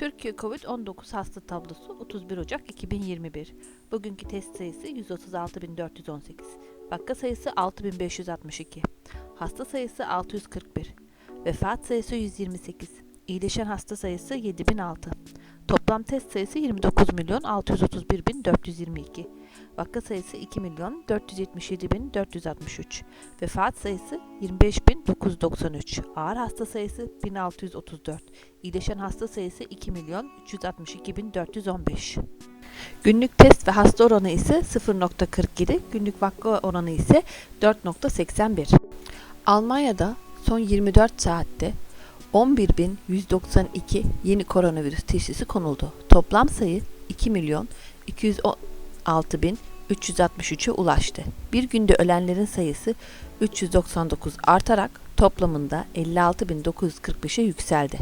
Türkiye Covid-19 hasta tablosu 31 Ocak 2021. Bugünkü test sayısı 136.418. Vaka sayısı 6.562. Hasta sayısı 641. Vefat sayısı 128. İyileşen hasta sayısı 7006. Toplam test sayısı 29.631.422. Vaka sayısı 2.477.463. Vefat sayısı 25.993. Ağır hasta sayısı 1634. İyileşen hasta sayısı 2.362.415. Günlük test ve hasta oranı ise 0.47, günlük vaka oranı ise 4.81. Almanya'da son 24 saatte 11.192 yeni koronavirüs teşhisi konuldu. Toplam sayı 2 milyon 216.363'e ulaştı. Bir günde ölenlerin sayısı 399 artarak toplamında 56.945'e yükseldi.